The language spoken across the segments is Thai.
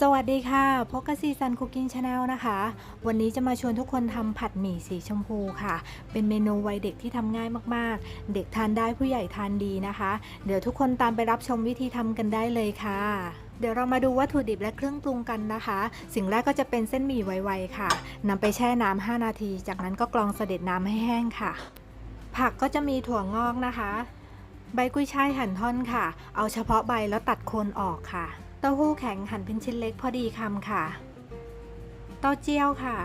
สวัสดีค่ะพบกับซีซันคุกกิ้งชาแนลนะคะ วันนี้จะมาชวนทุกคนทำผัดหมี่สีชมพูค่ะ เป็นเมนูวัยเด็กที่ทำง่ายมากๆ เด็กทานได้ผู้ใหญ่ทานดีนะคะ เดี๋ยวทุกคนตามไปรับชมวิธีทำกันได้เลยค่ะ เดี๋ยวเรามาดูวัตถุดิบและเครื่องปรุงกันนะคะ สิ่งแรกก็จะเป็นเส้นหมี่ไวๆค่ะนำไปแช่น้ำ5นาที จากนั้นก็กรองเสด็จน้ำให้แห้งค่ะ ผักก็จะมีถั่วงอกนะคะ ใบกุ้ยช่ายหั่นท่อนค่ะ เอาเฉพาะใบแล้วตัดโคนออกค่ะ ต้าหู้แข็งหั่นเป็นชิ้นเล็กพอดีคำค่ะ เต้าเจี้ยวค่ะ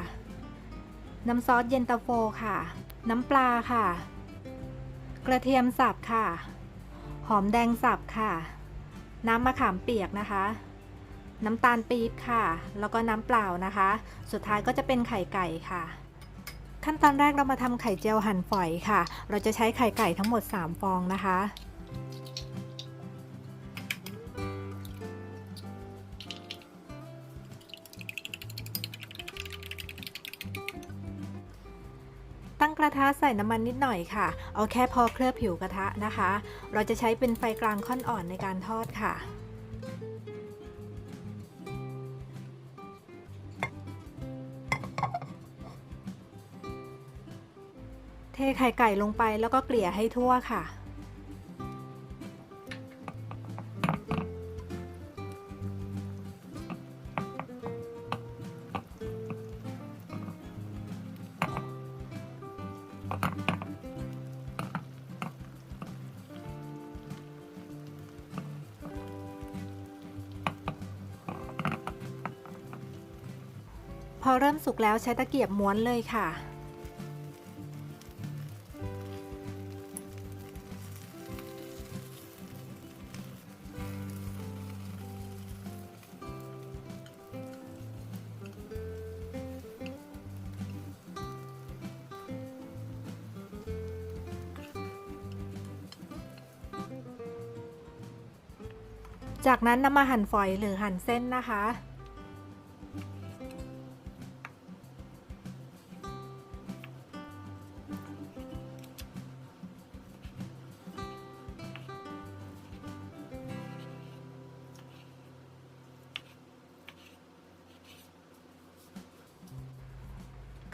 น้ำซอสเย็นตาโฟค่ะ น้ำปลาค่ะ กระเทียมสับค่ะ หอมแดงสับค่ะ น้ำมะขามเปียกนะคะ น้ำตาลปี๊บค่ะ แล้วก็น้ำเปล่านะคะ สุดท้ายก็จะเป็นไข่ไก่ค่ะ ขั้นตอนแรกเรามาทำไข่เจียวหั่นฝอยค่ะ เราจะใช้ไข่ไก่ทั้งหมด 3 ฟองนะคะ ตั้งกระทะใส่น้ำมันนิดหน่อยค่ะ เอาแค่พอเคลือบผิวกระทะนะคะ เราจะใช้เป็นไฟกลางค่อนอ่อนในการทอดค่ะเทไข่ไก่ลงไปแล้วก็เกลี่ยให้ทั่วค่ะ อเริ่มสุกแล้วใช้ตะเกียบม้วนเลยค่ะ จากนั้นนำมาหั่นฝอยหรือหั่นเส้นนะคะ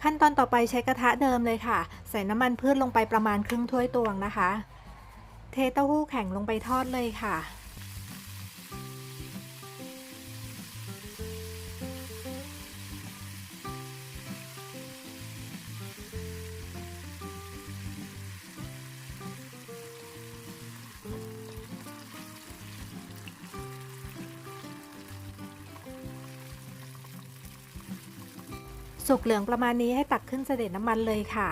ขั้นตอนต่อไปใช้กระทะเดิมเลยค่ะ ใส่น้ำมันพืชลงไปประมาณครึ่งถ้วยตวงนะคะ เทเต้าหู้แข็งลงไปทอดเลยค่ะ สุกเหลืองประมาณนี้ให้ตักขึ้นเสด็จน้ำมันเลยค่ะ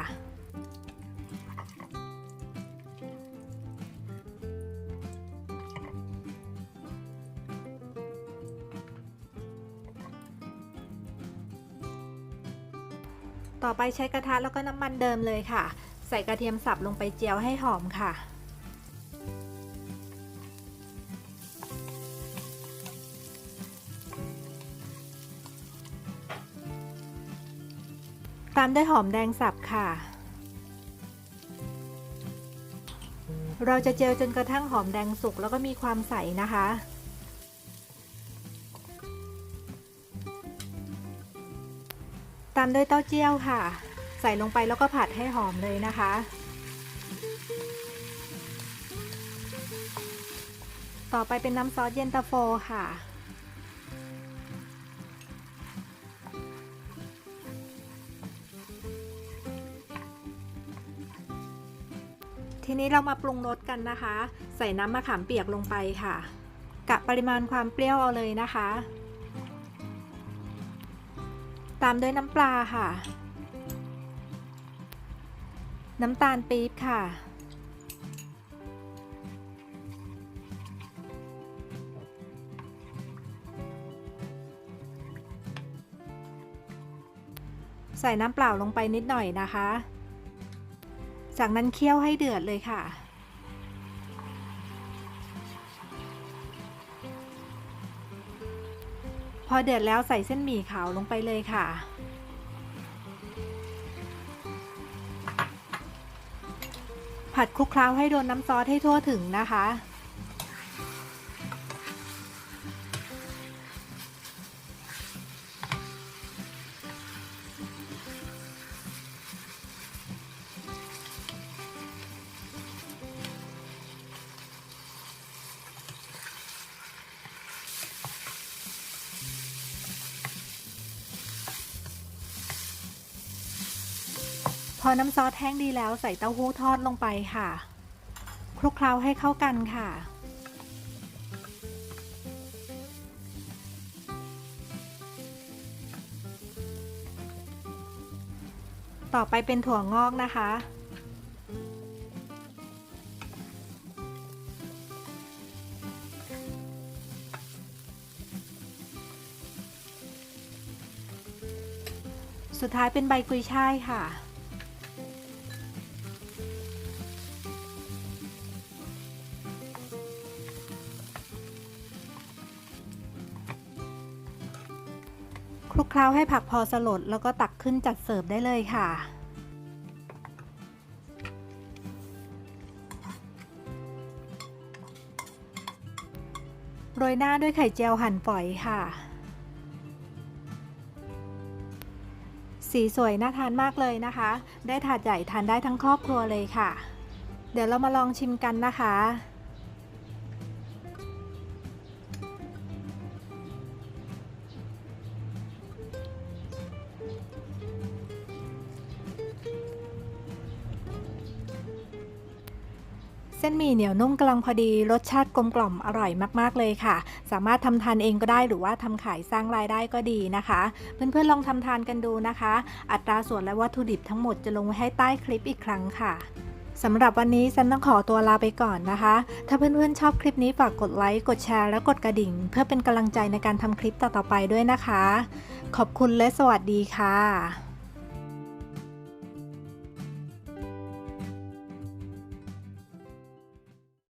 ต่อไปใช้กระทะแล้วก็น้ำมันเดิมเลยค่ะ ใส่กระเทียมสับลงไปเจียวให้หอมค่ะ ตามด้วยหอมแดงสับค่ะ เราจะเจียวจนกระทั่งหอมแดงสุกแล้วก็มีความใสนะคะ ตามด้วยเต้าเจี้ยวค่ะ ใส่ลงไปแล้วก็ผัดให้หอมเลยนะคะต่อไปเป็นน้ำซอสเย็นตาโฟค่ะ ทีนี้เรามาปรุงรสกันนะคะ ใส่น้ำมะขามเปียกลงไปค่ะ กะปริมาณความเปรี้ยวเอาเลยนะคะ ตามด้วยน้ำปลาค่ะ น้ำตาลปี๊บค่ะ ใส่น้ำเปล่าลงไปนิดหน่อยนะคะ จากนั้นเคี่ยวให้เดือดเลยค่ะ พอเดือดแล้วใส่เส้นหมี่ขาวลงไปเลยค่ะ ผัดคลุกเคล้าให้โดนน้ำซอสให้ทั่วถึงนะคะ พอน้ำซอสแห้งดีแล้วใส่เต้าหู้ทอดลงไปค่ะ คลุกเคล้าให้เข้ากันค่ะ ต่อไปเป็นถั่วงอกนะคะสุดท้ายเป็นใบกุยช่ายค่ะ เคล้าให้ผักพอสลดแล้วก็ตักขึ้นจัดเสิร์ฟได้เลยค่ะ โรยหน้าด้วยไข่เจียวหั่นฝอยค่ะ สีสวยน่าทานมากเลยนะคะ ได้ถาดใหญ่ทานได้ทั้งครอบครัวเลยค่ะ เดี๋ยวเรามาลองชิมกันนะคะ เส้นหมี่เหนียวนุ่มกำลังพอดี รสชาติกลมกล่อมอร่อยมากๆเลยค่ะ สามารถทำทานเองก็ได้หรือว่าทำขายสร้างรายได้ก็ดีนะคะ เพื่อนๆลองทำทานกันดูนะคะ อัตราส่วนและวัตถุดิบทั้งหมดจะลงไว้ให้ใต้คลิปอีกครั้งค่ะสำหรับวันนี้ฉันต้องขอตัวลาไปก่อนนะคะ ถ้าเพื่อนๆชอบคลิปนี้ฝากกดไลค์ กดแชร์ และกดกระดิ่ง เพื่อเป็นกำลังใจในการทำคลิปต่อๆไปด้วยนะคะ ขอบคุณและสวัสดีค่ะ